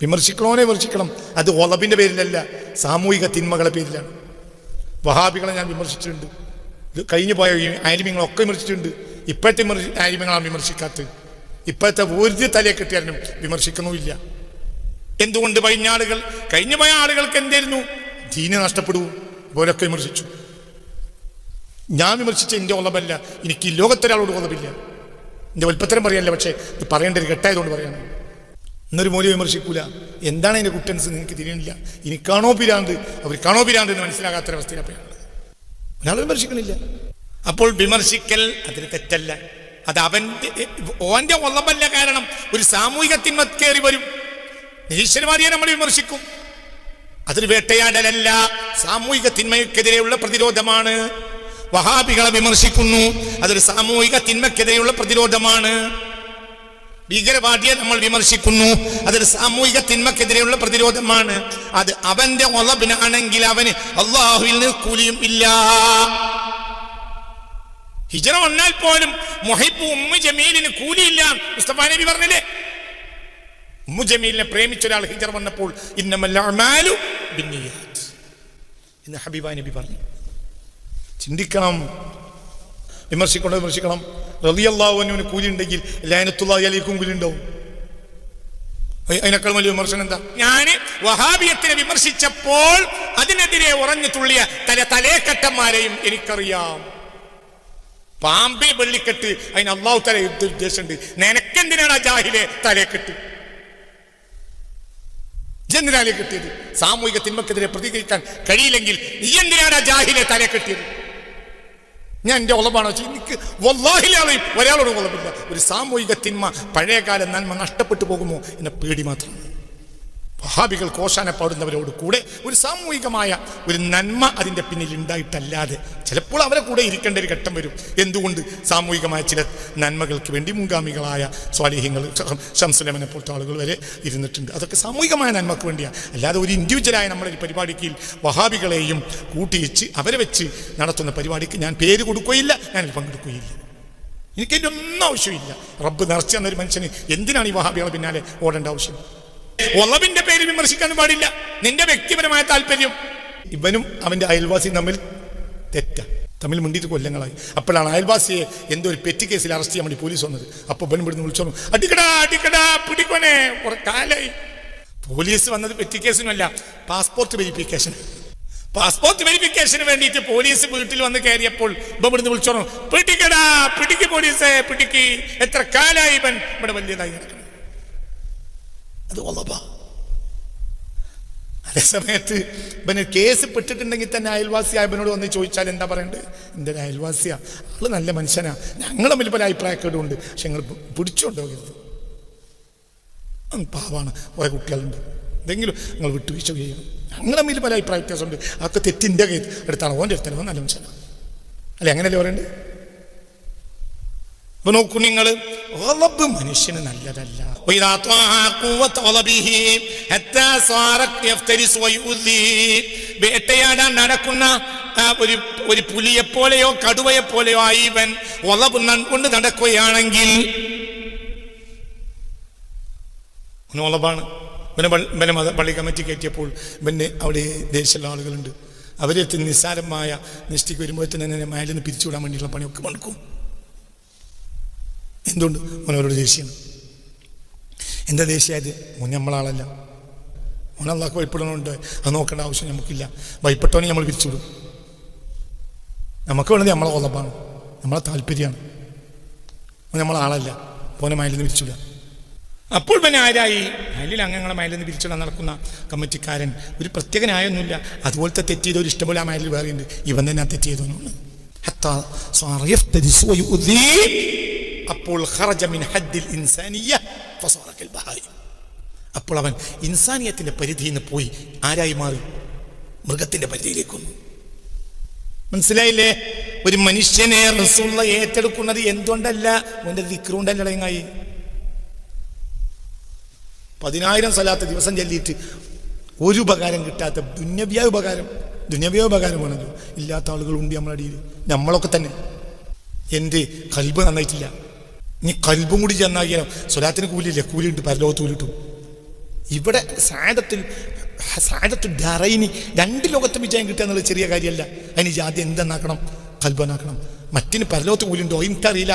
വിമർശിക്കണോനെ വിമർശിക്കണം. അത് ഒളബിന്റെ പേരിലല്ല സാമൂഹിക തിന്മകളെ പേരിലാണ്. വഹാബികളെ ഞാൻ വിമർശിച്ചിട്ടുണ്ട്. കഴിഞ്ഞു പോയ ആലിമ്യങ്ങളൊക്കെ വിമർശിച്ചിട്ടുണ്ട്. ഇപ്പോഴത്തെ ആലിമ്യങ്ങളാണ് വിമർശിക്കാത്തത്. ഇപ്പോഴത്തെ ഒരു തലയെ കിട്ടിയാലും വിമർശിക്കണമില്ല എന്തുകൊണ്ട് കഴിഞ്ഞ ആളുകൾ കഴിഞ്ഞു പോയ ആളുകൾക്ക് എന്തായിരുന്നു ദീന് നഷ്ടപ്പെടുവോ? പോലൊക്കെ വിമർശിച്ചു. ഞാൻ വിമർശിച്ച എന്റെ ഉള്ളമല്ല എനിക്ക് ലോകത്തൊരാളോട് ഉള്ളമില്ല എന്റെ ഉൽപ്പത്തരം പറയല്ല പക്ഷേ ഇത് പറയേണ്ട ഒരു ഘട്ടമായതുകൊണ്ട് പറയാണ്. എന്നൊരു മൂല്യം വിമർശിക്കൂല. എന്താണ് അതിന്റെ കുട്ടൻസ് നിങ്ങൾക്ക് തിരിയണില്ല. പിരാണ്ട് പിരാന്ത്? കാണോ പിരാന്ത് എന്ന് മനസ്സിലാകാത്തൊരവസ്ഥയിലാണ് ഒരാൾ വിമർശിക്കണില്ല. അപ്പോൾ വിമർശിക്കൽ അതിന് തെറ്റല്ല. അത് അവന്റെ ഓന്റെ ഉള്ളമല്ല കാരണം ഒരു സാമൂഹിക തിന്മ കയറി വരും. നിരീശ്വരവാദിയെ നമ്മൾ വിമർശിക്കും. അതൊരു വേട്ടയാടലല്ല. സാമൂഹിക തിന്മയ്ക്കെതിരെയുള്ള പ്രതിരോധമാണ്. വഹാബികളെ വിമർശിക്കുന്നു. അതൊരു സാമൂഹിക തിന്മയ്ക്കെതിരെയുള്ള പ്രതിരോധമാണ്. ഭീകരവാദിയെ നമ്മൾ വിമർശിക്കുന്നു. അതൊരു സാമൂഹിക തിന്മക്കെതിരെയുള്ള പ്രതിരോധമാണ്. അത് അവന്റെ ഒളബിനാണെങ്കിൽ അവന് അള്ളാഹുവിൽ നിന്ന് കൂലിയും ഇല്ല. ഹിജറ വന്നാൽ പോലും മൊഹിബ് ഉമ്മു ജമീലിന് കൂലിയില്ല. മുസ്തഫ നബി പറഞ്ഞില്ലേ? ഉമ്മു ജമീലിനെ പ്രേമിച്ച ഒരാൾ ഹിജറ വന്നപ്പോൾ ഇന്നമല്ലാമാലും എന്ന് ഹബീബ നബി പറഞ്ഞു. ചിന്തിക്കണം. വിമർശിക്കണം വിമർശിക്കണം? റളിയല്ലാഹുവിന് കൂലി ഉണ്ടെങ്കിൽ ലൈനത്തുള്ളി കൂലി ഉണ്ടാവും അതിനേക്കാൾ വലിയ വിമർശനം എന്താ? ഞാൻ വഹാബിയത്തിനെ വിമർശിച്ചപ്പോൾ അതിനെതിരെ ഉറഞ്ഞു തുള്ളിയ തല തലേക്കട്ടന്മാരെയും എനിക്കറിയാം. പാമ്പെ വെള്ളിക്കെട്ട് അതിന് അള്ളാഹു തല ഉദ്ദേശമുണ്ട് നിനക്കെന്തിനാണ് ആ ജാഹിലെ തലേക്കെട്ട് ജന്തിനാലെ കെട്ടിയത് സാമൂഹിക തിന്മക്കെതിരെ പ്രതികരിക്കാൻ കഴിയില്ലെങ്കിൽ നീ എന്തിനാണ് ആ ജാഹിലെ തലേ കെട്ടിയത് ഞാൻ എന്റെ ഉളവാണോ എനിക്ക് വല്ലാഹിലാണ് ഒരാളോട് ഉളവില്ല. ഒരു സാമൂഹിക തിന്മ പഴയകാല നന്മ നഷ്ടപ്പെട്ടു പോകുമോ എന്ന പേടി മാത്രമാണ് വഹാബികൾ കോശാന പാടുന്നവരോട് കൂടെ ഒരു സാമൂഹികമായ ഒരു നന്മ അതിന്റെ പിന്നിൽ ഉണ്ടായിട്ടല്ലാതെ ചിലപ്പോൾ അവരെ കൂടെ ഇരിക്കേണ്ട ഒരു ഘട്ടം വരും. എന്തുകൊണ്ട്? സാമൂഹികമായ ചില നന്മകൾക്ക് വേണ്ടി മുൻഗാമികളായ സ്വാലിഹ്യങ്ങൾ ശംസുലമനെ പോലത്തെ ആളുകൾ വരെ ഇരുന്നിട്ടുണ്ട്. അതൊക്കെ സാമൂഹികമായ നന്മക്ക് വേണ്ടിയാണ് അല്ലാതെ ഒരു ഇൻഡിവിജ്വലായ നമ്മുടെ ഒരു പരിപാടിക്ക് വഹാബികളെയും കൂട്ടിയിച്ച് അവരെ വെച്ച് നടത്തുന്ന പരിപാടിക്ക് ഞാൻ പേര് കൊടുക്കുകയില്ല ഞാൻ പങ്കെടുക്കുകയില്ല. എനിക്കതിന്റെ ഒന്നും ആവശ്യമില്ല. റബ്ബ് നിറച്ചു തന്നൊരു മനുഷ്യന് എന്തിനാണ് ഈ വഹാബികളെ പിന്നാലെ ഓടേണ്ട ആവശ്യം? ഒളവിന്റെ പേര് വിമർശിക്കാൻ പാടില്ല. നിന്റെ വ്യക്തിപരമായ താല്പര്യം. ഇവനും അവന്റെ അയൽവാസി തമ്മിൽ തെറ്റ. തമ്മിൽ മുണ്ടിയിട്ട് കൊല്ലങ്ങളായി. അപ്പോഴാണ് അയൽവാസിയെ എന്തോ ഒരു പെറ്റി കേസിൽ അറസ്റ്റ് ചെയ്യാൻ വേണ്ടി പോലീസ് വന്നത്. അപ്പൊ ഇവൻ ഇവിടുന്ന് വിളിച്ചോന്നു അടിക്കടാ അടിക്കടാ പിടിക്കോനെ. കാലായി പോലീസ് വന്നത് പെറ്റി കേസിനല്ല പാസ്പോർട്ട് വെരിഫിക്കേഷൻ. പാസ്പോർട്ട് വെരിഫിക്കേഷന് വേണ്ടിയിട്ട് പോലീസ് വീട്ടിൽ വന്ന് കയറിയപ്പോൾ ഇപ്പം ഇവിടുന്ന് വിളിച്ചോണം പിടിക്കടാ പിടിക്ക് പോലീസേ പിടിക്ക്. എത്ര കാലായി ഇവൻ ഇവിടെ വലിയതായി അത് ഒളബ അതേ സമയത്ത് ഇവന് കേസ് പെട്ടിട്ടുണ്ടെങ്കിൽ തന്നെ അയൽവാസിയായ ഇവനോട് വന്ന് ചോദിച്ചാൽ എന്താ പറയണ്ടത് എന്റെ ഒരു അയൽവാസിയാ? ആൾ നല്ല മനുഷ്യനാ. ഞങ്ങൾ തമ്മിൽ പല അഭിപ്രായക്കേടുണ്ട് പക്ഷെ ഞങ്ങൾ പിടിച്ചോണ്ടോകരുത് പാവാണ്. കുറേ കുട്ടികളുണ്ട്. എന്തെങ്കിലും നിങ്ങൾ വിട്ടുവീഴ്ച ചെയ്യണം. ഞങ്ങൾ തമ്മിൽ പല അഭിപ്രായ വ്യത്യാസമുണ്ട്. അതൊക്കെ തെറ്റിന്റെ എടുത്താണ്. ഓന്റെ അടുത്താണ്. നല്ല മനുഷ്യനാണ് അല്ലെ അങ്ങനെയല്ലേ പറയണ്ടേ? അപ്പൊ നോക്കൂ നിങ്ങൾ മനുഷ്യന് നല്ലതല്ല. വേട്ടയാടാൻ നടക്കുന്ന ഒരു ഒരു പുലിയെ പോലെയോ കടുവയെ പോലെയോ ആയി ഇവൻ ഒളവ് കൊണ്ട് നടക്കുകയാണെങ്കിൽ ഒളവാണ് ഇവനെ ഇവനെ മത പള്ളി കമ്മിറ്റി കയറ്റിയപ്പോൾ പിന്നെ അവിടെ ദേശമുള്ള ആളുകളുണ്ട്. അവരെ നിസ്സാരമായ നിഷ്ഠിക്ക് വരുമ്പോഴത്തേനെ തന്നെ നിന്ന് പിരിച്ചുവിടാൻ വേണ്ടിയുള്ള പണിയൊക്കെ മണക്കും എന്തുകൊണ്ട്? മോനവരോട് ദേഷ്യം എന്റെ ദേഷ്യമായത് മോൻ നമ്മളാളല്ല. മോനെ അള്ളാഹ് ഭയപ്പെടണമുണ്ട് അത് നോക്കേണ്ട ആവശ്യം നമുക്കില്ല. ഭയപ്പെട്ടവനെ നമ്മൾ പിരിച്ചുവിടും. നമുക്ക് വേണ്ടത് നമ്മളെ കൊല്ലപ്പാണ് നമ്മളെ താല്പര്യമാണ്. മോൻ നമ്മളാളല്ല മോനെ മയലിൽ നിന്ന് പിരിച്ചുവിടുക. അപ്പോൾ പിന്നെ ആരായി? മയലിൽ അംഗങ്ങളെ മയലിൽ നിന്ന് പിരിച്ചിടാൻ നടക്കുന്ന കമ്മിറ്റിക്കാരൻ. ഒരു പ്രത്യേകനായൊന്നുമില്ല. അതുപോലത്തെ തെറ്റ് ചെയ്ത ഒരു ഇഷ്ടംപോലെ ആ മയിലിൽ വേറെയുണ്ട്. ഇവൻ തന്നെ ആ തെറ്റ് ചെയ്തവനുണ്ട് അപ്പോൾ അപ്പോൾ അവൻ ഇൻസാനിയത്തിന്റെ പരിധിയിൽ നിന്ന് പോയി ആരായി മാറി? മൃഗത്തിന്റെ പരിധിയിലേക്ക് വന്നു. മനസ്സിലായില്ലേ? ഒരു മനുഷ്യനെ റസൂള്ള ഏറ്റെടുക്കുന്നത് എന്തുകൊണ്ടല്ല? അവന്റെ ദിക്റുകൊണ്ടല്ല എങ്ങായി പതിനായിരം സ്ഥലത്ത് ദിവസം ചൊല്ലിയിട്ട് ഒരു ഉപകാരം കിട്ടാത്ത ദുന്യവ്യ ഉപകാരം ദുന്യവ്യ ഉപകാരമാണല്ലോ ഇല്ലാത്ത ആളുകളുണ്ട് നമ്മളടിയിൽ നമ്മളൊക്കെ തന്നെ. എന്റെ കൽബ് നന്നായിട്ടില്ല. നീ കൽബും കൂടി ചെന്നാക്കിയാലോ? സ്വലാത്തിന് കൂലിയില്ല? കൂലിയുണ്ട് പരലോകത്ത് കൂലിട്ടും ഇവിടെ സാദത്തിൽ സാദത്തു ഡറൈനി രണ്ട് ലോകത്തും വിജയം കിട്ടുക എന്നുള്ള ചെറിയ കാര്യമല്ല. അതിന് ജാതി എന്തെന്നാക്കണം? കൽബനാക്കണം മറ്റിന് പരലോകത്ത് കൂലിയുണ്ടോ? എനിക്കറിയില്ല.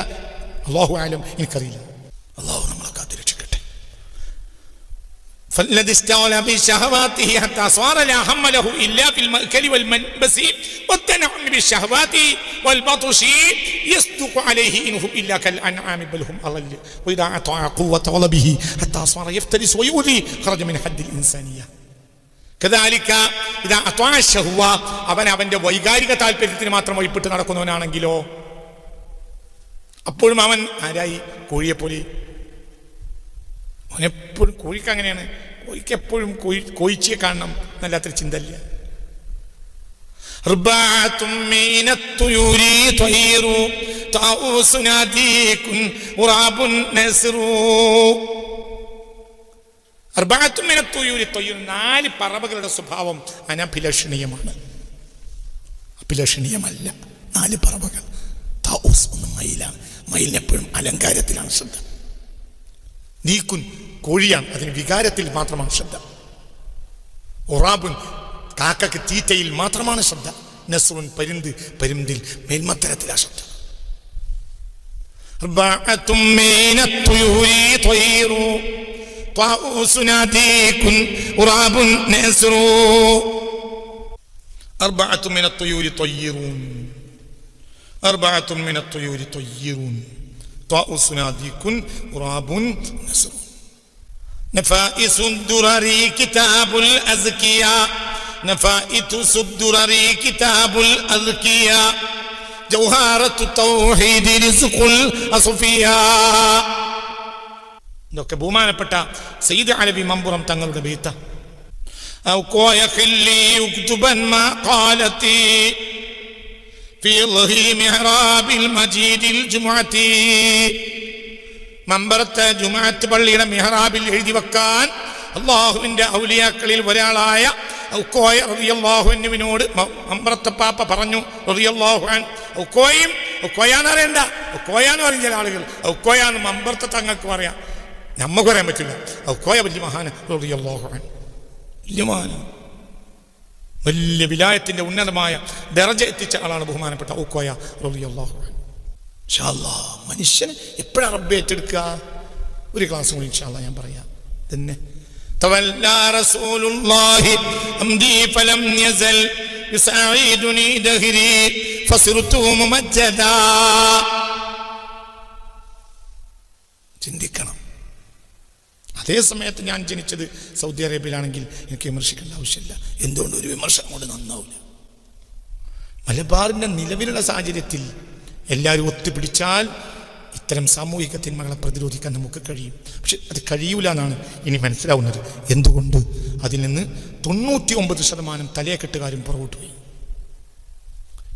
അള്ളാഹു ആയാലും എനിക്കറിയില്ല. അള്ളാഹു فالذي استولى بشهواته حتى صار لا هم له الا في المأكل والملبس والتنعم بالشهوات والبطش يصدق عليه انهم الا كالانعام بل هم اضل واذا اطاع قوه طلبه حتى صار يفترس ويؤذي خرج من حد الانسانيه كذلك إذا أطاع الشهوة അവൻ അവന്റെ വൈകാരിക താല്പര്യത്തിന് മാത്രം വഴിപ്പെട്ട് നടക്കുന്നവനാണെങ്കിലോ അപ്പോഴും അവൻ ആരായി കോഴിയെപ്പോലെ അവനെപ്പോഴും കോഴിക്ക് അങ്ങനെയാണ്. കോഴിക്ക് എപ്പോഴും കോഴി കോഴിച്ചിയെ കാണണം. എന്നല്ലാത്തൊരു ചിന്തല്ല നാല് പറവകളുടെ സ്വഭാവം അനഭിലഷണീയമാണ്. അഭിലഷണീയമല്ല. നാല് പറവകൾ. മയിലാണ്. മയിലിനെപ്പോഴും അലങ്കാരത്തിലാണ് ശ്രദ്ധ. നീക്കുൻ കോഴിയാണ് അതിന് വികാരത്തിൽ മാത്രമാണ് ശ്രദ്ധ ഒറാബുൻ കാക്കക്ക് തീറ്റയിൽ മാത്രമാണ് ശ്രദ്ധ നസ്റുൻ പരുന്ത് പരുന്തിൽ മേൽമത്തരത്തിലാ ശ്രദ്ധ أربعة من الطيور طير طاووس ناديك غراب نسر أربعة من الطيور طيرون أربعة من الطيور طيرون طاووس ناديك غراب نسر نفائس الدرر كتاب الأزكياء نفائس الدرر كتاب الأذكياء جوهرة التوحيد رزق الأصفياء ഇതൊക്കെ ബഹുമാനപ്പെട്ട സയ്യിദ് അലവി മമ്പുറം തങ്ങളുടെ ബീത്ത أو قوى خلي يكتبا ما قالتي في ظهر محراب المجيد الجمعة മമ്പറത്തെ ജുമാഅത്ത് പള്ളിയുടെ മിഹറാബിൽ എഴുതി വെക്കാൻ അള്ളാഹുവിന്റെ ഔലിയാക്കളിൽ ഒരാളായ ഔക്കോയ റളിയല്ലാഹുവിനോട് മമ്പറത്തെ പാപ്പ പറഞ്ഞു റളിയല്ലാഹുൻ ഔക്കോയും ഔക്കോയാന്ന് അറിയണ്ട ഔക്കോയാന്ന് പറയും ചില ആളുകൾ ഔക്കോയാന്ന് മമ്പറത്തെ തങ്ങൾക്ക് പറയാം നമുക്ക് പറയാൻ പറ്റില്ല ഔക്കോയ വലിയ മഹാന റളിയല്ലാഹുൻ വലിയ മഹാന വലിയ വിലായത്തിന്റെ ഉന്നതമായ ദറജ എത്തിച്ച ആളാണ് ബഹുമാനപ്പെട്ട ഉക്കോയ റബിയല്ലാഹു ഷാല്ലാ മനുഷ്യനെ എപ്പോഴാണ് റബ്ബ് ഏറ്റെടുക്കുക? ഒരു ക്ലാസ് കൂടി ഇൻഷാല്ല ഞാൻ പറയാം. തന്നെ ചിന്തിക്കണം. അതേ സമയത്ത് ഞാൻ ജനിച്ചത് സൗദി അറേബ്യയിലാണെങ്കിൽ എനിക്ക് വിമർശിക്കേണ്ട ആവശ്യമില്ല. എന്തുകൊണ്ട് ഒരു വിമർശനം കൊണ്ട് നന്നാവില്ല മലബാറിന്റെ നിലവിലുള്ള സാഹചര്യത്തിൽ എല്ലാവരും ഒത്തുപിടിച്ചാൽ ഇത്തരം സാമൂഹിക തിന്മകളെ പ്രതിരോധിക്കാൻ നമുക്ക് കഴിയും. പക്ഷെ അത് കഴിയൂല എന്നാണ് ഇനി മനസ്സിലാവുന്നത്. എന്തുകൊണ്ട്? അതിൽ നിന്ന് തൊണ്ണൂറ്റി ഒമ്പത് ശതമാനം തലയെക്കെട്ടുകാരും പുറകോട്ട് പോയി.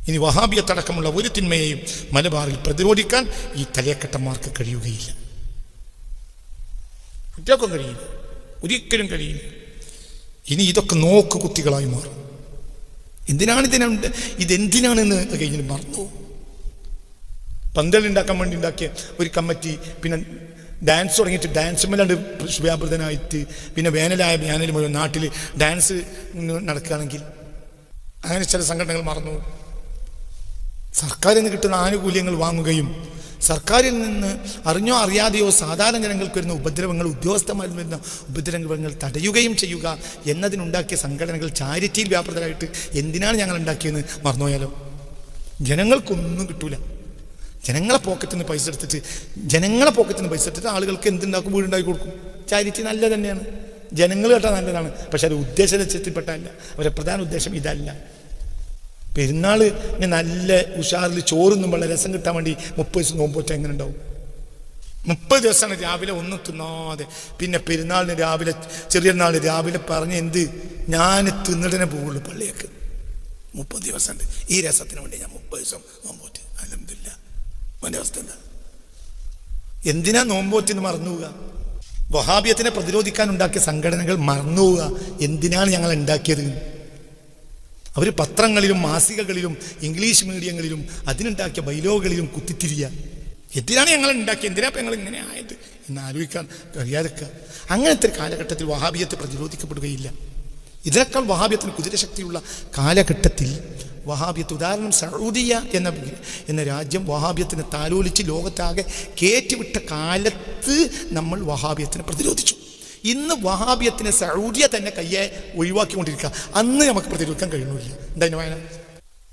ഇനി വഹാബിയത്തടക്കമുള്ള ഒരു തിന്മയെയും മലബാറിൽ പ്രതിരോധിക്കാൻ ഈ തലയക്കെട്ടന്മാർക്ക് കഴിയുകയില്ല. കുട്ടികൾക്കും കഴിയില്ല ഒരിക്കലും കഴിയില്ല. ഇനി ഇതൊക്കെ നോക്ക് കുത്തികളായി മാറും. എന്തിനാണ് ഇതിനുണ്ട് ഇതെന്തിനാണെന്ന് കഴിഞ്ഞ് മറന്നു പന്തൽ ഉണ്ടാക്കാൻ വേണ്ടി ഉണ്ടാക്കിയ ഒരു കമ്മിറ്റി പിന്നെ ഡാൻസ് തുടങ്ങിയിട്ട് ഡാൻസ് മേലാണ്ട് വ്യാപൃതനായിട്ട് പിന്നെ വേനലായ വേനൽ മുഴുവൻ നാട്ടിൽ ഡാൻസ് നടക്കുകയാണെങ്കിൽ അങ്ങനെ ചില സംഘടനകൾ മറന്നു സർക്കാരിൽ നിന്ന് കിട്ടുന്ന ആനുകൂല്യങ്ങൾ വാങ്ങുകയും സർക്കാരിൽ നിന്ന് അറിഞ്ഞോ അറിയാതെയോ സാധാരണ ജനങ്ങൾക്ക് വരുന്ന ഉപദ്രവങ്ങൾ ഉദ്യോഗസ്ഥന്മാരിൽ വരുന്ന ഉപദ്രവങ്ങൾ തടയുകയും ചെയ്യുക എന്നതിനുണ്ടാക്കിയ സംഘടനകൾ ചാരിറ്റിയിൽ വ്യാപൃതരായിട്ട് എന്തിനാണ് ഞങ്ങൾ ഉണ്ടാക്കിയെന്ന് മറന്നുപോയാലോ? ജനങ്ങൾക്കൊന്നും കിട്ടൂല. ജനങ്ങളെ പോക്കറ്റിൽ നിന്ന് പൈസ എടുത്തിട്ട് ജനങ്ങളെ പോക്കറ്റിൽ നിന്ന് പൈസ എടുത്തിട്ട് ആളുകൾക്ക് എന്തുണ്ടാക്കും? വീടുണ്ടാക്കി കൊടുക്കും. ചാരിറ്റി നല്ല തന്നെയാണ്. ജനങ്ങൾ കേട്ടാൽ നല്ലതാണ്. പക്ഷെ അത് ഉദ്ദേശ ലക്ഷ്യത്തിൽപ്പെട്ടല്ല അവരുടെ പ്രധാന ഉദ്ദേശം ഇതല്ല. പെരുന്നാൾ ഇങ്ങനെ നല്ല ഉഷാറിൽ ചോറുന്നും വളരെ രസം കിട്ടാൻ വേണ്ടി മുപ്പത് ദിവസം നോമ്പോറ്റ എങ്ങനെ ഉണ്ടാവും? മുപ്പത് ദിവസമാണ് രാവിലെ ഒന്നും തിന്നാതെ. പിന്നെ പെരുന്നാളിന് രാവിലെ ചെറിയ നാൾ രാവിലെ പറഞ്ഞ് എന്ത്? ഞാൻ തിന്നിടനെ പോകുള്ളു പള്ളിയേക്ക്. മുപ്പത് ദിവസമുണ്ട്. ഈ രസത്തിന് വേണ്ടി ഞാൻ മുപ്പത് ദിവസം നോമ്പോറ്റ് അലമില്ല അവന്റെ അവസ്ഥ എന്താ? എന്തിനാ നോമ്പോറ്റെന്ന് മറന്നുപോവുക വഹാബിയത്തിനെ പ്രതിരോധിക്കാൻ ഉണ്ടാക്കിയ സംഘടനകൾ മറന്നുപോവുക എന്തിനാണ് ഞങ്ങൾ ഉണ്ടാക്കിയത്? അവർ പത്രങ്ങളിലും മാസികകളിലും ഇംഗ്ലീഷ് മീഡിയങ്ങളിലും അതിനുണ്ടാക്കിയ ബൈലോകളിലും കുത്തിത്തിരിയ. എന്തിനാണ് ഞങ്ങൾ ഉണ്ടാക്കിയത് എന്തിനാ ഞങ്ങൾ ഇങ്ങനെ ആയത്? എന്ന് ആലോചിക്കാൻ കഴിയാതെക്കുക അങ്ങനത്തെ കാലഘട്ടത്തിൽ വഹാബിയത്തെ പ്രതിരോധിക്കപ്പെടുകയില്ല. ഇതിനേക്കാൾ വഹാബിയത്തിന് കുതിരശക്തിയുള്ള കാലഘട്ടത്തിൽ വഹാബിയത്ത് ഉദാഹരണം സൗദിയ എന്ന എന്ന രാജ്യം വഹാബിയത്തിനെ താലോലിച്ച് ലോകത്താകെ കയറ്റിവിട്ട കാലത്ത് നമ്മൾ വഹാബിയത്തിനെ പ്രതിരോധിച്ചു. ഇന്ന് വഹാബിയത്തിനെ സൗദിയ തന്നെ കയ്യെ ഒഴിവാക്കിക്കൊണ്ടിരിക്കുക. അന്ന് നമുക്ക് പ്രതിരോധിക്കാൻ കഴിയുന്നില്ല. എന്തായാലും വായന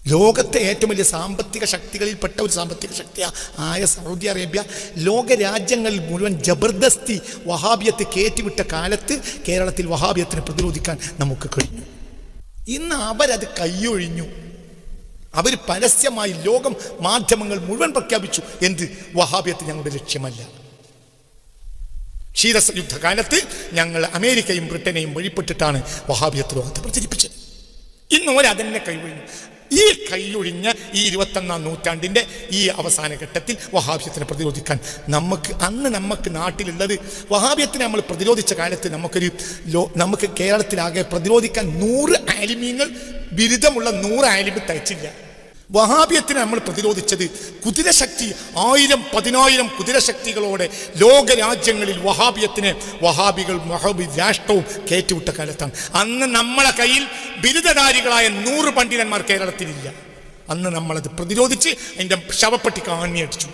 ലോകത്തെ ഏറ്റവും വലിയ സാമ്പത്തിക ശക്തികളിൽപ്പെട്ട ഒരു സാമ്പത്തിക ശക്തിയാണ് ആയ സൗദി അറേബ്യ. ലോക രാജ്യങ്ങളിൽ മുഴുവൻ ജബർദസ്തി വഹാബിയത്ത് കയറ്റിവിട്ട കാലത്ത് കേരളത്തിൽ വഹാബിയത്തിനെ പ്രതിരോധിക്കാൻ നമുക്ക് കഴിഞ്ഞു. ഇന്ന് അവരത് കൈയൊഴിഞ്ഞു. അവർ പരസ്യമായി ലോകം മാധ്യമങ്ങൾ മുഴുവൻ പ്രഖ്യാപിച്ചു. എന്ത്? വഹാബിയത്ത് ഞങ്ങളുടെ ലക്ഷ്യമല്ല. ശീത യുദ്ധകാലത്ത് ഞങ്ങൾ അമേരിക്കയും ബ്രിട്ടനെയും വഴിപ്പെട്ടിട്ടാണ് വഹാബിയത്ത് ലോകത്തെ പ്രചരിപ്പിച്ചത്. ഇന്ന് ഒരതന്നെ കൈവഴിഞ്ഞു ഈ കൈയൊഴിഞ്ഞ ഈ ഇരുപത്തൊന്നാം നൂറ്റാണ്ടിന്റെ ഈ അവസാന ഘട്ടത്തിൽ വഹാബിയത്തിനെ പ്രതിരോധിക്കാൻ നമുക്ക് അന്ന് നമുക്ക് നാട്ടിലുള്ളത് വഹാബിയത്തിനെ നമ്മൾ പ്രതിരോധിച്ച കാലത്ത് നമുക്കൊരു ലോ നമുക്ക് കേരളത്തിലാകെ പ്രതിരോധിക്കാൻ നൂറ് ആലിമീങ്ങൾ ബിരുദമുള്ള നൂറ് ആലിമി തയ്ച്ചില്ല. വഹാബിയത്തിനെ നമ്മൾ പ്രതിരോധിച്ചത് കുതിരശക്തി ആയിരം പതിനായിരം കുതിരശക്തികളോടെ ലോകരാജ്യങ്ങളിൽ വഹാബിയത്തിനെ വഹാബികൾ മഹബി രാഷ്ട്രവും കയറ്റിവിട്ട കാലത്താണ്. അന്ന് നമ്മളെ കയ്യിൽ ബിരുദധാരികളായ നൂറ് പണ്ഡിതന്മാർ കേരളത്തിലില്ല. അന്ന് നമ്മളത് പ്രതിരോധിച്ച് അതിന്റെ ശവപ്പെട്ടിക്ക് ആണിയടിച്ചു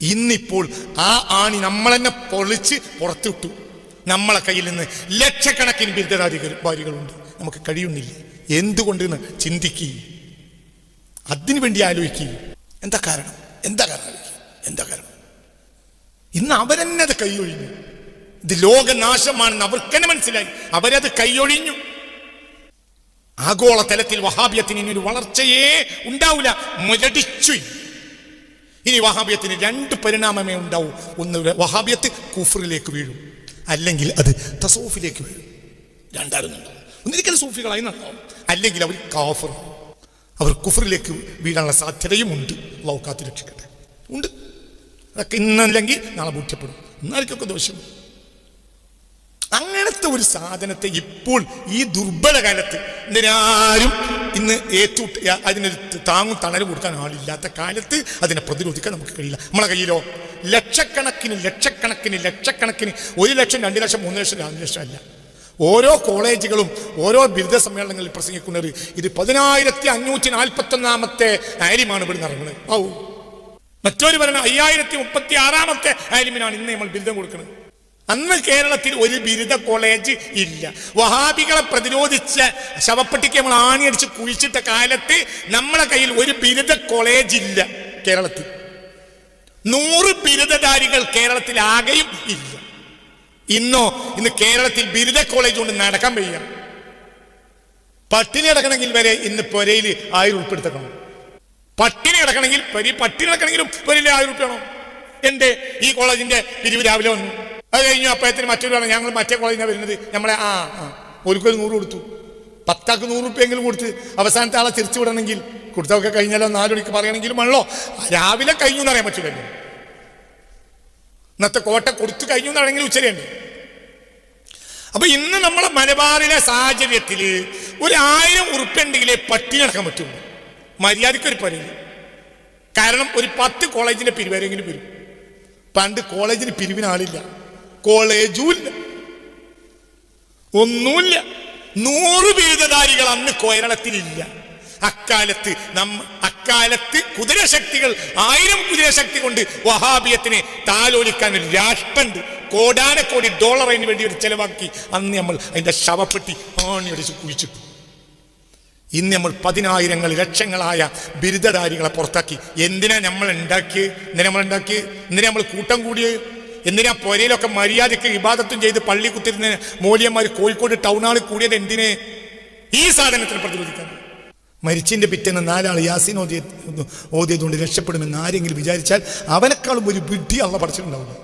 ഇന്നിപ്പോൾ ആ ആണി നമ്മളെന്നെ പൊളിച്ച് പുറത്തുവിട്ടു. നമ്മളെ കയ്യിൽ നിന്ന് ലക്ഷക്കണക്കിന് ബിരുദധാരികൾ ഭാര്യകളുണ്ട്. നമുക്ക് കഴിയുന്നില്ല. എന്തുകൊണ്ടെന്ന് ചിന്തിക്കുക അതിനു വേണ്ടി ആലോചിക്കുക എന്താ കാരണം? എന്താ കാരണം എന്താ കാരണം? ഇന്ന് അവരെന്നെ അത് കൈയൊഴിഞ്ഞു. ഇത് ലോകനാശമാണെന്ന് അവർക്കെന്നെ മനസ്സിലായി. അവരത് കൈയൊഴിഞ്ഞു. ആഗോള തലത്തിൽ വഹാബിയത്തിന് ഇനി ഒരു വളർച്ചയേ ഉണ്ടാവില്ല മുരടിച്ചു. ഇനി വഹാബിയത്തിന് രണ്ട് പരിണാമമേ ഉണ്ടാവൂ. ഒന്ന് വഹാബിയത്ത് കുഫറിലേക്ക് വീഴും. അല്ലെങ്കിൽ അത് തസോഫിലേക്ക് വീഴും. രണ്ടായിരുന്നുണ്ടാവും ഒന്നിരിക്കലും സൂഫികളായി നടക്കും അല്ലെങ്കിൽ അവർ കാഫർ. അവർ കുഫറിലേക്ക് വീഴാനുള്ള സാധ്യതയും ഉണ്ട് അള്ളാഹു കാത്തു രക്ഷിക്കട്ടെ. ഉണ്ട്. അതൊക്കെ ഇന്നല്ലെങ്കിൽ നാളെ ബോധ്യപ്പെടും. എന്നായിരിക്കൊക്കെ ദോഷം. അങ്ങനത്തെ ഒരു സാധനത്തെ ഇപ്പോൾ ഈ ദുർബല കാലത്ത് ഇന്നാരും ഇന്ന് ഏറ്റു അതിനൊരു താങ്ങും തണൽ കൊടുക്കാൻ ആളില്ലാത്ത കാലത്ത് അതിനെ പ്രതിരോധിക്കാൻ നമുക്ക് കഴിയില്ല. നമ്മളെ കയ്യിലോ? ലക്ഷക്കണക്കിന് ലക്ഷക്കണക്കിന് ലക്ഷക്കണക്കിന് ഒരു ലക്ഷം രണ്ട് ലക്ഷം മൂന്ന് ലക്ഷം നാല് ലക്ഷം അല്ല. ഓരോ കോളേജുകളും ഓരോ ബിരുദ സമ്മേളനങ്ങളിൽ പ്രസംഗിക്കുന്നത് ഇത് പതിനായിരത്തി അഞ്ഞൂറ്റി നാൽപ്പത്തി ഒന്നാമത്തെ ആര്യമാണ് ഇവിടെ ഇറങ്ങുന്നത്. ഔ. മറ്റൊരു പറയുന്നത് അയ്യായിരത്തി മുപ്പത്തി ആറാമത്തെ ആരിമിനാണ് ഇന്ന് നമ്മൾ ബിരുദം കൊടുക്കുന്നത്. അന്ന് കേരളത്തിൽ ഒരു ബിരുദ കോളേജ് ഇല്ല. വഹാബികളെ പ്രതിരോധിച്ച ശവപ്പെട്ടിക്ക് നമ്മൾ ആണിയടിച്ച് കുഴിച്ചിട്ട കാലത്ത് നമ്മളെ കയ്യിൽ ഒരു ബിരുദ കോളേജ് ഇല്ല കേരളത്തിൽ. നൂറ് ബിരുദധാരികൾ കേരളത്തിൽ ആകെയും ഇല്ല. ഇന്നോ ഇന്ന് കേരളത്തിൽ ബിരുദ കോളേജ് കൊണ്ട് നടക്കാൻ വയ്യ. പട്ടിണി അടക്കണമെങ്കിൽ വരെ ഇന്ന് പൊരയിൽ ആയിരം ഉൾപ്പെടുത്തണം പട്ടിണി അടക്കണമെങ്കിൽ പൊരി പട്ടിണി അടക്കണമെങ്കിലും പൊരയിൽ ആയിരം ഉൾപ്പെടണം എന്റെ ഈ കോളേജിന്റെ പിരിവ് രാവിലെ വന്നു. അത് കഴിഞ്ഞു അപ്പോഴത്തിന് മറ്റൊരു ഞങ്ങൾ മറ്റേ കോളേജിനാണ് വരുന്നത്. നമ്മളെ ആ ആ ഒരുക്കൊരു നൂറ് കൊടുത്തു. പത്താക്ക് നൂറ് റുപ്യെങ്കിലും കൊടുത്ത് അവസാനത്തെ ആളെ തിരിച്ചു വിടണമെങ്കിൽ കൊടുത്തൊക്കെ കഴിഞ്ഞാലോ നാലു മണിക്ക് പറയണമെങ്കിലും ആണല്ലോ രാവിലെ കഴിഞ്ഞു എന്ന് അറിയാൻ പറ്റില്ലല്ലോ. ഇന്നത്തെ കോട്ട കൊടുത്തു കഴിഞ്ഞു എന്നാണെങ്കിൽ ഉച്ചരയുണ്ട്. അപ്പൊ ഇന്ന് നമ്മളെ മലബാറിലെ സാഹചര്യത്തിൽ ഒരു ആയിരം ഉറുപ്പുണ്ടെങ്കിലേ നടക്കാൻ പറ്റുള്ളൂ. മര്യാദക്കൊരു പരിധി കാരണം ഒരു പത്ത് കോളേജിന്റെ പിരിവരെങ്കിലും വരും. പണ്ട് കോളേജിന് പിരിവിന് ആളില്ല. കോളേജും ഇല്ല ഒന്നുമില്ല നൂറ് ബിരുദധാരികൾ അന്ന് കേരളത്തിലില്ല. അക്കാലത്ത് നമ്മ അക്കാലത്ത് കുതിരശക്തികൾ ആയിരം കുതിരശക്തി കൊണ്ട് വഹാബിയത്തിനെ താലോലിക്കാൻ ഒരു രാഷ്ട്രമുണ്ട് കോടാനക്കോടി ഡോളർ അതിന് വേണ്ടി ഒരു ചെലവാക്കി. അന്ന് നമ്മൾ അതിന്റെ ശവപ്പെട്ടി ആണിയടിച്ച് കുഴിച്ചിട്ടു. ഇന്ന് നമ്മൾ പതിനായിരങ്ങൾ ലക്ഷങ്ങളായ ബിരുദധാരികളെ പുറത്താക്കി. എന്തിനാ നമ്മൾ ഉണ്ടാക്കി എന്തിനാ നമ്മൾ ഉണ്ടാക്കി എന്തിനാ നമ്മൾ കൂട്ടം കൂടിയത് എന്തിനാ പുരയിലൊക്കെ മര്യാദയ്ക്ക് വിവാദത്തും ചെയ്ത് പള്ളി കുത്തിരുന്ന മൂല്യന്മാർ കോഴിക്കോട് ടൗൺ ഹാളിൽ കൂടിയത് എന്തിനെ? ഈ സാധനത്തിന് പ്രതിരോധിക്കാൻ. മരിച്ചിന്റെ പിറ്റേന്ന് നാലാൾ യാസീൻ ഓതിയ ഓതിയതുകൊണ്ട് രക്ഷപ്പെടുമെന്ന് ആരെങ്കിലും വിചാരിച്ചാൽ അവനേക്കാളും ഒരു ബുദ്ധി അള്ള പഠിച്ചിട്ടുണ്ടാവുള്ളൂ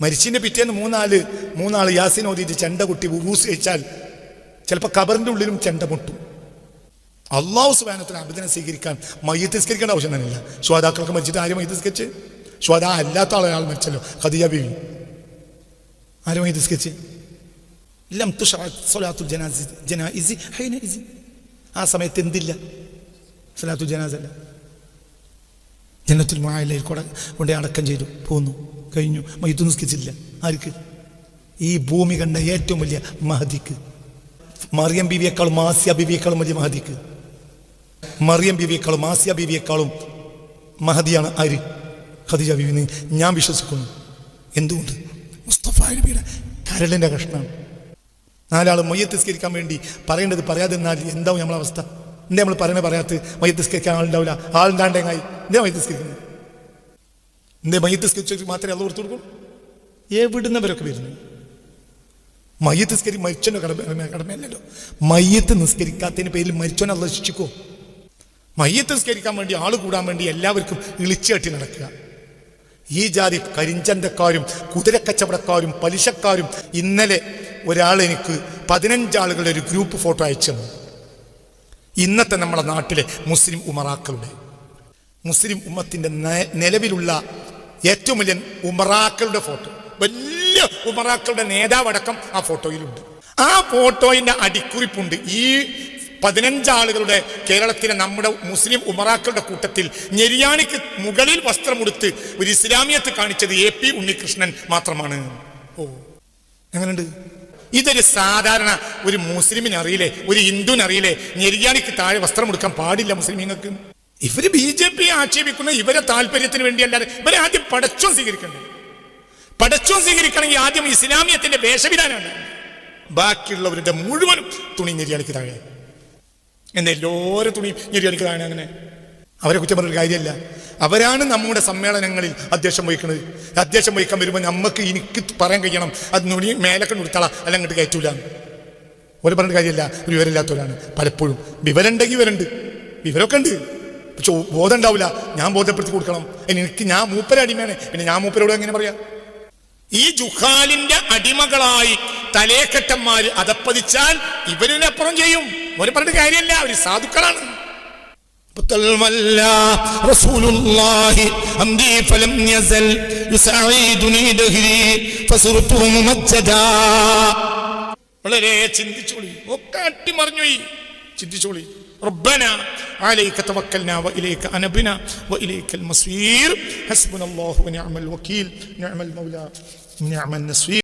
മരിച്ചിന്റെ പിറ്റേന്ന് മൂന്നാൽ മൂന്നാൾ യാസീൻ ഓതിയിട്ട് ചെണ്ട കുട്ടി ഊസ് കഴിച്ചാൽ ചിലപ്പോൾ കബറിന്റെ ഉള്ളിലും ചെണ്ട മുട്ടും അള്ളാഹു സുബാനത്തിന് അബിദിനെ സ്വീകരിക്കാൻ മയ്യത്ത് സ്കരിക്കേണ്ട ആവശ്യം തന്നെയില്ല. ശ്വാതാക്കളൊക്കെ മരിച്ചിട്ട് ആരും മയ്യത്ത് സ്കരിച്ച് ശ്വാത അല്ലാത്ത ആളൊരാൾ മരിച്ചല്ലോ. ഖദിയ ബീവി. ആരും മയ്യത്ത് സ്കരിച്ച് ലം തുഷറ സ്വലാത്തുൽ ജനാസി ജനാഇസി ഹൈനഇസി ആ സമയത്ത് എന്തില്ല? സലാത്തു ജനാസല്ല. ജനത്തിൽ മായലയിൽ കൂടെ കൊണ്ടേ അടക്കം ചെയ്തു. പോന്നു. കഴിഞ്ഞു. മയ്യത്ത് നിസ്കരിച്ചില്ല. ആർക്ക്? ഈ ഭൂമി കണ്ട ഏറ്റവും വലിയ മഹദിക്ക്. മറിയം ബീവിയേക്കാളും മാസിയ ബീവിയേക്കാളും വലിയ മഹദിക്ക്. മറിയം ബീവിയേക്കാളും മാസിയ ബീവിയേക്കാളും മഹദിയാണ് ആര്? ഖദീജ ബീവി. ഞാൻ വിശ്വസിക്കുന്നു. എന്തുകൊണ്ട്? മുസ്തഫ നബിയുടെ കരളിന്റെ കഷ്ണമാണ്. നാലാൾ മൊയ്യത്ത് സ്കരിക്കാൻ വേണ്ടി പറയേണ്ടത് പറയാതെ എന്നാൽ എന്താവും നമ്മളെ അവസ്ഥ? എന്തേ നമ്മൾ പറയണേ പറയാത്ത മയ്യത്ത് സ്കരിക്കാൻ ആളുണ്ടാവില്ല ആളുണ്ടാണ്ടെങ്ങായി എന്താ മയ്യത്ത് സ്കരിക്കുന്നു എന്തേ മയ്യത്ത് സ്കരിച്ചു മാത്രമേ അത് കൊടുക്കൂ? എവിടുന്നവരൊക്കെ വരുന്നു? മയ്യത്ത് സ്കരി മരിച്ചോന്റെ കടമ കടമയല്ലല്ലോ. മയ്യത്ത് നിസ്കരിക്കാത്തതിന് പേരിൽ മരിച്ചോ അല്ല ശിക്ഷിക്കോ മയ്യത്ത് നിസ്കരിക്കാൻ വേണ്ടി ആൾ കൂടാൻ വേണ്ടി എല്ലാവർക്കും ഇളിച്ചുകെട്ടി നടക്കുക. ഈ ജാതി കരിഞ്ചന്തക്കാരും കുതിരക്കച്ചവടക്കാരും പലിശക്കാരും ഇന്നലെ ഒരാൾ എനിക്ക് പതിനഞ്ചാളുകളുടെ ഒരു ഗ്രൂപ്പ് ഫോട്ടോ അയച്ചു ഇന്നത്തെ നമ്മുടെ നാട്ടിലെ മുസ്ലിം ഉമറാക്കളുടെ. മുസ്ലിം ഉമ്മത്തിന്റെ നെ- നിലവിലുള്ള ഏറ്റവും വലിയ ഉമറാക്കളുടെ ഫോട്ടോ. വലിയ ഉമറാക്കളുടെ നേതാവടക്കം ആ ഫോട്ടോയിലുണ്ട്. ആ ഫോട്ടോയിന്റെ അടിക്കുറിപ്പുണ്ട്. ഈ പതിനഞ്ചാളുകളുടെ കേരളത്തിലെ നമ്മുടെ മുസ്ലിം ഉമറാക്കളുടെ കൂട്ടത്തിൽ ഞെരിയാണിക്ക് മുകളിൽ വസ്ത്രമുടുത്ത് ഒരു ഇസ്ലാമിയത്ത് കാണിച്ചത് എ പി ഉണ്ണികൃഷ്ണൻ മാത്രമാണ്. ഓ എങ്ങനെയുണ്ട്? ഇതൊരു സാധാരണ ഒരു മുസ്ലിമിന് അറിയില്ലേ? ഒരു ഹിന്ദുവിന് അറിയില്ലേ? നെരിയാണിക്ക് താഴെ വസ്ത്രം എടുക്കാൻ പാടില്ല മുസ്ലിമീങ്ങൾക്ക്. ഇവർ ബി ജെ പി ആക്ഷേപിക്കുന്ന. ഇവരെ താല്പര്യത്തിന് വേണ്ടിയല്ലാതെ ഇവരെ ആദ്യം പടച്ചോ സ്വീകരിക്കണ്ടേ? പടച്ചോ സ്വീകരിക്കണമെങ്കിൽ ആദ്യം ഇസ്ലാമിയത്തിന്റെ വേഷവിധാനമാണ്. ബാക്കിയുള്ളവരുടെ മുഴുവനും തുണി നെരിയാണിക്ക് താഴെ. എന്താ എല്ലാവരും തുണി നെരിയാണിക്ക് താഴെ അങ്ങനെ. അവരെ കുറ്റം പറഞ്ഞൊരു കാര്യമല്ല. അവരാണ് നമ്മുടെ സമ്മേളനങ്ങളിൽ അധ്യക്ഷം വഹിക്കുന്നത്. അധ്യക്ഷം വഹിക്കാൻ വരുമ്പോൾ നമുക്ക് എനിക്ക് പറയാൻ കഴിയണം. അത് നുണി മേലൊക്കെ നിർത്തള അല്ല അങ്ങോട്ട് കയറ്റൂല. ഒരു പറഞ്ഞ കാര്യമല്ല. ഒരു വിവരമില്ലാത്തവരാണ്. പലപ്പോഴും. വിവരമുണ്ടെങ്കിൽ വരണ്ട് വിവരമൊക്കെ ഉണ്ട്. പക്ഷെ ബോധം ഉണ്ടാവില്ല ഞാൻ ബോധ്യപ്പെടുത്തി കൊടുക്കണം. എനിക്ക് ഞാൻ മൂപ്പരടിമയാണ് പിന്നെ ഞാൻ മൂപ്പരോട് എങ്ങനെ പറയാം? ഈ ജുഹാലിന്റെ അടിമകളായി തലേക്കെട്ടന്മാര് അതപ്പതിച്ചാൽ ഇവരിനപ്പുറം ചെയ്യും. ഒരു പറഞ്ഞ കാര്യമല്ല. അവർ സാധുക്കളാണ്. رسول الله أمدي فلم يزل يساعدني دهري فصرت ممجدا വളരെ ചിന്തിച്ചോളി ഒക്കെ അട്ടിമറിഞ്ഞുപോയി ചിന്തിച്ചോളി ربنا عليك توكلنا وإليك أنبنا وإليك المصير حسبنا الله ونعم الوكيل نعم المولى نعم النصير